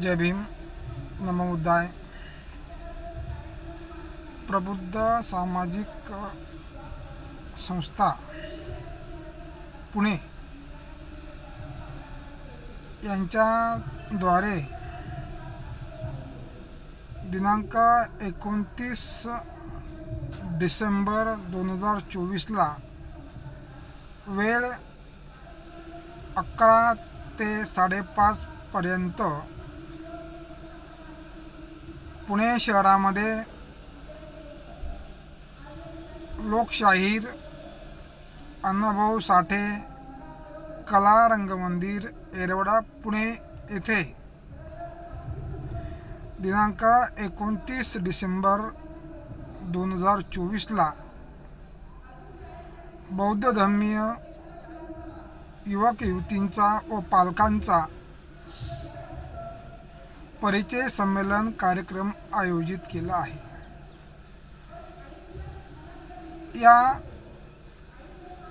जय भीम. नमोद्दाय प्रबुद्ध सामाजिक संस्था पुणे यांच्याद्वारे दिनांक एकोणतीस डिसेंबर दोन हजार चोवीसला वेळ अकरा ते साडेपाचपर्यंत पुणे शहरामध्ये लोकशाहीर अण्णाभाऊ साठे कला रंगमंदिर एरवडा पुणे येथे. दिनांक एकोणतीस डिसेंबर दोन हजार चोवीसला बौद्ध धर्मीय युवक युवतींचा व पालकांचा परिचय संमेलन कार्यक्रम आयोजित केला आहे. या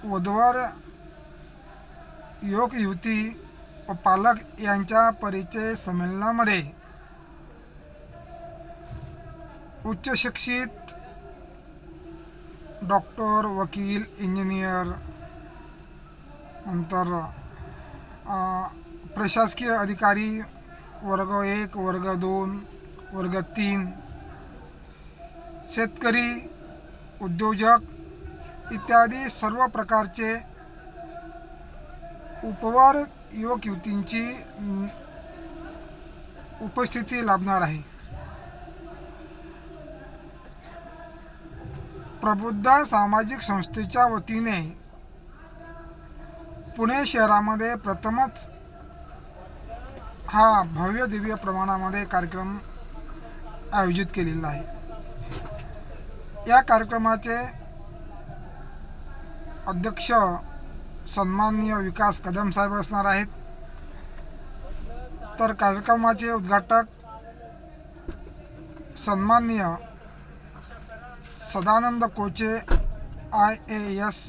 वधवर युवक युवती व पालक यांच्या परिचय संमेलनामध्ये उच्च शिक्षित डॉक्टर वकील इंजिनियर नंतर प्रशासकीय अधिकारी वर्ग एक वर्ग दोन वर्ग तीन. शेतकरी उद्योजक इत्यादी सर्व प्रकारचे उपवार युवक युवतींची उपस्थिती लाभणार आहे. प्रबुद्ध सामाजिक संस्थेच्या वतीने पुणे शहरामध्ये प्रथमच हा भव्य दिव्य प्रमाणामध्ये कार्यक्रम आयोजित केलेला आहे. या कार्यक्रमाचे अध्यक्ष सन्माननीय विकास कदम साहेब असणार आहेत. तर कार्यक्रमाचे उद्घाटक सन्माननीय सदानंद कोचे आय ए एस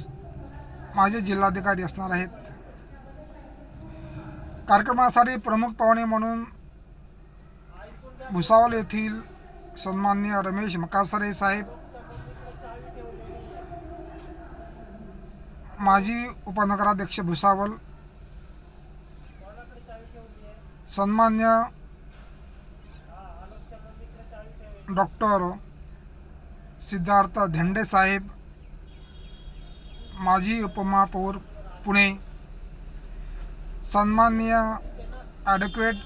माझे जिल्हाधिकारी असणार आहेत. कार्यक्रमासाठी प्रमुख पाहुणे म्हणून भुसावळ येथील सन्माननीय रमेश मकासरे साहेब माजी उपनगराध्यक्ष भुसावळ सन्मान्य डॉक्टर सिद्धार्थ धेंडे साहेब माजी उपमहापौर पुणे सन्माननीय ॲडव्होकेट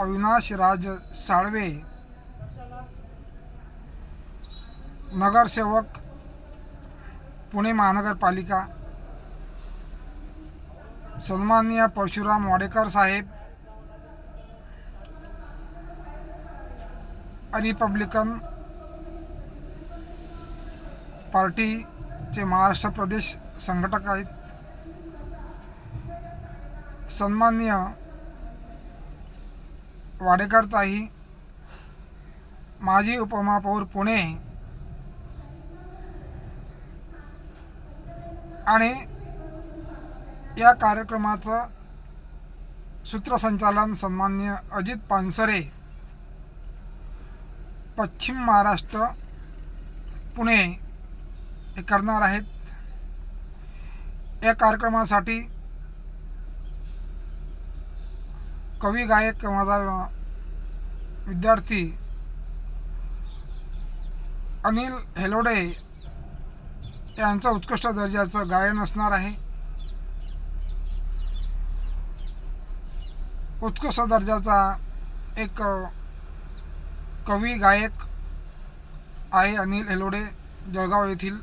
अविनाश राज साळवे नगरसेवक पुणे महानगरपालिका सन्माननीय परशुराम वाडेकर साहेब रिपब्लिकन पार्टीचे महाराष्ट्र प्रदेश संघटक आहेत. सन्माननीय वाडेकरताई माजी उपमहापौर पुणे आणि या कार्यक्रमाचं सूत्रसंचालन सन्माननीय अजित पानसरे पश्चिम महाराष्ट्र पुणे हे करणार आहेत. या कार्यक्रमासाठी कवी गायक माझा विद्यार्थी अनिल हेलोडे यांचं उत्कृष्ट दर्जाचं गायन असणार आहे. उत्कृष्ट दर्जाचा एक कवी गायक आहे अनिल हेलोडे जळगाव येथील.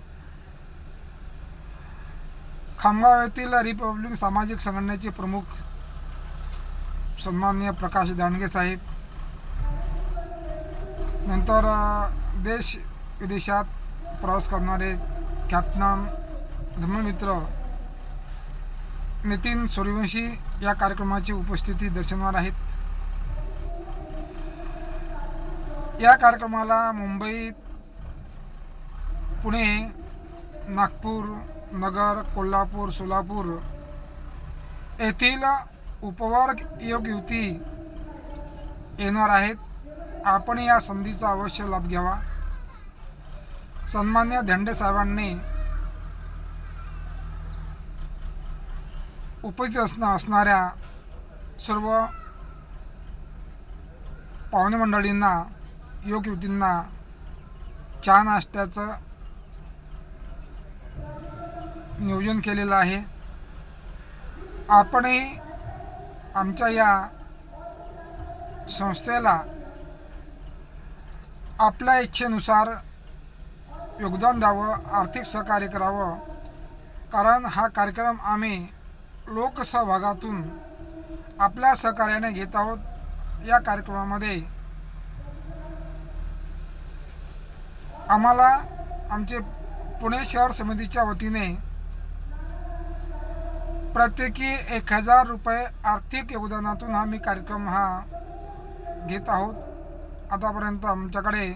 खामगाव येथील रिपब्लिक सामाजिक संघटनेचे प्रमुख सन्माननीय प्रकाश दांडगे साहेब. नंतर देश विदेशात प्रवास करणारे ख्यातनाम धर्ममित्र नितीन सूर्यवंशी या कार्यक्रमाची उपस्थिती दर्शवणार आहेत. या कार्यक्रमाला मुंबई पुणे नागपूर नगर कोल्हापूर सोलापूर येथील उपवर्ग योग युती येणार आहेत. आपण या संधीचा अवश्य लाभ घ्यावा. सन्मान्य धंडे साहेबांनी उपस्थित असणं असणाऱ्या सर्व पाहुणे मंडळींना योग युवतींना चहा नाश्त्याचं नियोजन केलेलं आहे. आपणही आमच्या या संस्थेला आपल्या इच्छेनुसार योगदान द्यावं आर्थिक सहकार्य करावं. कारण हा कार्यक्रम आम्ही लोकसहभागातून आपल्या सहकार्याने घेत आहोत. या कार्यक्रमामध्ये आम्हाला आमचे पुणे शहर समितीच्या वतीने प्रत्येकी एक हजार रुपये आर्थिक योगदानातून हा कार्यक्रम हा घेत आहोत. आतापर्यंत आमच्याकडे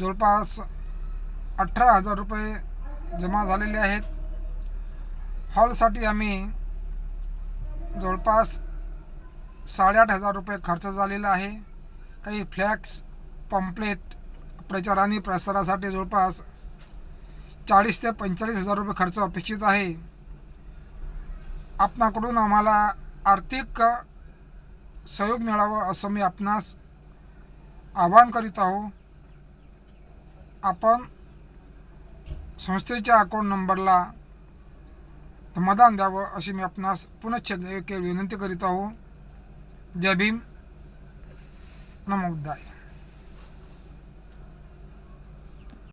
जवळपास अठरा हजार रुपये जमा झालेले आहेत. हॉलसाठी आम्ही जवळपास साडेआठ हजार रुपये खर्च झालेला आहे. काही फ्लॅक्स पम्पलेट प्रचार आणि प्रसारासाठी जवळपास चाळीस ते पंचेचाळीस हजार रुपये खर्च अपेक्षित आहे. आपणाकडून आम्हाला आर्थिक सहयोग मिळावा असं मी आपणास आवाहन करीत आहो. आपण संस्थेच्या अकाउंट नंबरला मदान द्यावं अशी मी आपणास पुनश्च एक विनंती करीत आहो. जय भीम. नमो